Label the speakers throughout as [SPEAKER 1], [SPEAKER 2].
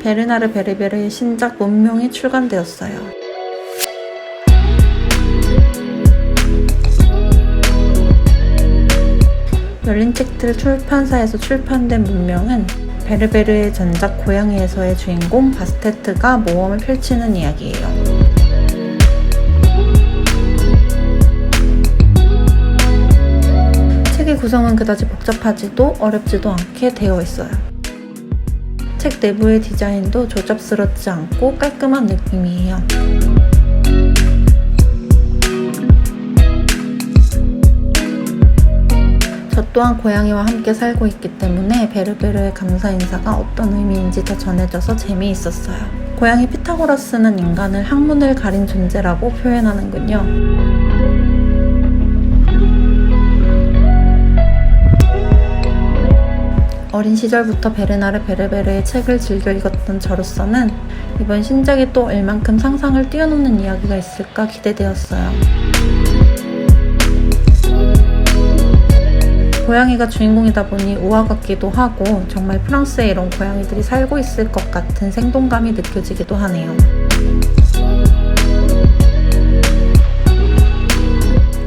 [SPEAKER 1] 베르나르 베르베르의 신작 문명이 출간되었어요. 열린 책들 출판사에서 출판된 문명은 베르베르의 전작 고양이에서의 주인공 바스테트가 모험을 펼치는 이야기예요. 책의 구성은 그다지 복잡하지도 어렵지도 않게 되어 있어요. 책 내부의 디자인도 조잡스럽지 않고 깔끔한 느낌이에요. 저 또한 고양이와 함께 살고 있기 때문에 베르베르의 감사 인사가 어떤 의미인지 더 전해져서 재미있었어요. 고양이 피타고라스는 인간을 항문을 가린 존재라고 표현하는군요. 어린 시절부터 베르나르 베르베르의 책을 즐겨 읽었던 저로서는 이번 신작이 또 얼만큼 상상을 뛰어넘는 이야기가 있을까 기대되었어요. 고양이가 주인공이다 보니 우화 같기도 하고 정말 프랑스에 이런 고양이들이 살고 있을 것 같은 생동감이 느껴지기도 하네요.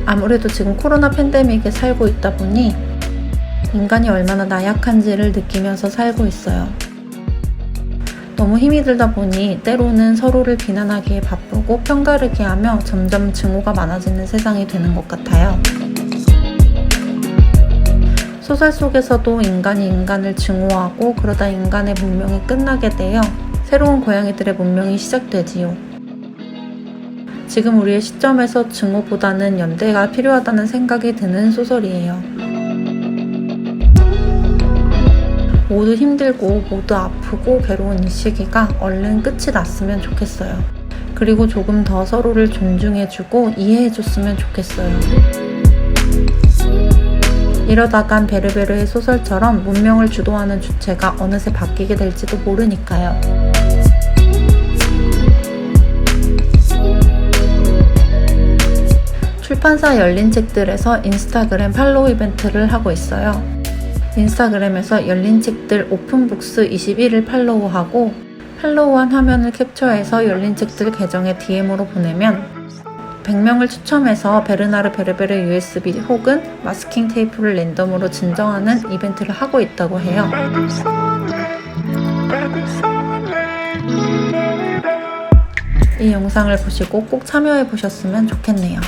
[SPEAKER 1] 아무래도 지금 코로나 팬데믹에 살고 있다 보니 인간이 얼마나 나약한지를 느끼면서 살고 있어요. 너무 힘이 들다 보니 때로는 서로를 비난하기에 바쁘고 편가르기 하며 점점 증오가 많아지는 세상이 되는 것 같아요. 소설 속에서도 인간이 인간을 증오하고 그러다 인간의 문명이 끝나게 되어 새로운 고양이들의 문명이 시작되지요. 지금 우리의 시점에서 증오보다는 연대가 필요하다는 생각이 드는 소설이에요. 모두 힘들고 모두 아프고 괴로운 이 시기가 얼른 끝이 났으면 좋겠어요. 그리고 조금 더 서로를 존중해주고 이해해줬으면 좋겠어요. 이러다간 베르베르의 소설처럼 문명을 주도하는 주체가 어느새 바뀌게 될지도 모르니까요. 출판사 열린 책들에서 인스타그램 팔로우 이벤트를 하고 있어요. 인스타그램에서 열린 책들 오픈북스 21을 팔로우하고 팔로우한 화면을 캡처해서 열린 책들 계정에 DM으로 보내면 100명을 추첨해서 베르나르 베르베르 USB 혹은 마스킹 테이프를 랜덤으로 증정하는 이벤트를 하고 있다고 해요. 이 영상을 보시고 꼭 참여해 보셨으면 좋겠네요.